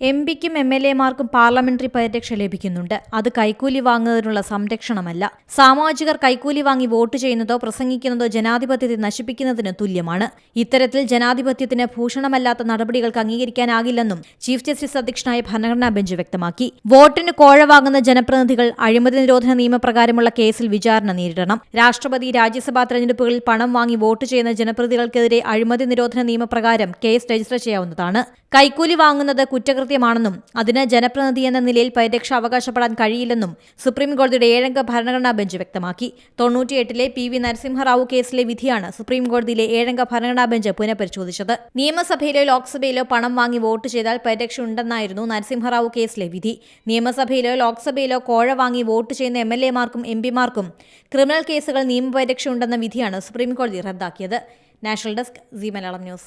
M പിക്കും M L എമാർക്കും parliamentary പരിരക്ഷ ലഭിക്കുന്നുണ്ട്. അത് കൈക്കൂലി വാങ്ങുന്നതിനുള്ള സംരക്ഷണമല്ല. സാമാജികർ കൈക്കൂലി വാങ്ങി വോട്ട് ചെയ്യുന്നതോ പ്രസംഗിക്കുന്നതോ ജനാധിപത്യത്തെ നശിപ്പിക്കുന്നതിന് തുല്യമാണ്. ഇത്തരത്തിൽ ജനാധിപത്യത്തിന് ഭൂഷണമല്ലാത്ത നടപടികൾക്ക് അംഗീകരിക്കാനാകില്ലെന്നും ചീഫ് ജസ്റ്റിസ് അധ്യക്ഷനായ ഭരണഘടനാ ബെഞ്ച് വ്യക്തമാക്കി. വോട്ടിന് കോഴ വാങ്ങുന്ന ജനപ്രതിനിധികൾ അഴിമതി നിരോധന നിയമപ്രകാരമുള്ള കേസിൽ വിചാരണ നേരിടണം. രാഷ്ട്രപതി രാജ്യസഭാ തെരഞ്ഞെടുപ്പുകളിൽ പണം വാങ്ങി വോട്ട് ചെയ്യുന്ന ജനപ്രതിനിധികൾക്കെതിരെ അഴിമതി നിരോധന നിയമപ്രകാരം കേസ് രജിസ്റ്റർ ചെയ്യാവുന്നതാണ്. കൈക്കൂലി വാങ്ങുന്നത് കുറ്റകൃത്യമാണെന്നും അതിന് ജനപ്രതിനിധി എന്ന നിലയിൽ പരിരക്ഷ അവകാശപ്പെടാൻ കഴിയില്ലെന്നും സുപ്രീംകോടതിയുടെ ഏഴംഗ ഭരണഘടനാ ബെഞ്ച് വ്യക്തമാക്കി. തൊണ്ണൂറ്റിയെട്ടിലെ പി വി നരസിംഹറാവു കേസിലെ വിധിയാണ് സുപ്രീംകോടതിയിലെ ഏഴംഗ ഭരണഘടനാ ബെഞ്ച് പുനഃപരിശോധിച്ചത്. നിയമസഭയിലോ ലോക്സഭയിലോ പണം വാങ്ങി വോട്ട് ചെയ്താൽ പരിരക്ഷ ഉണ്ടെന്നായിരുന്നു നരസിംഹറാവു കേസിലെ വിധി. നിയമസഭയിലോ ലോക്സഭയിലോ കോഴ വാങ്ങി വോട്ട് ചെയ്യുന്ന എം എൽ എമാർക്കും എം പിമാർക്കും ക്രിമിനൽ കേസുകൾ നിയമപരിരക്ഷ ഉണ്ടെന്ന വിധിയാണ് സുപ്രീംകോടതി റദ്ദാക്കിയത്. National desk C Malayalam news.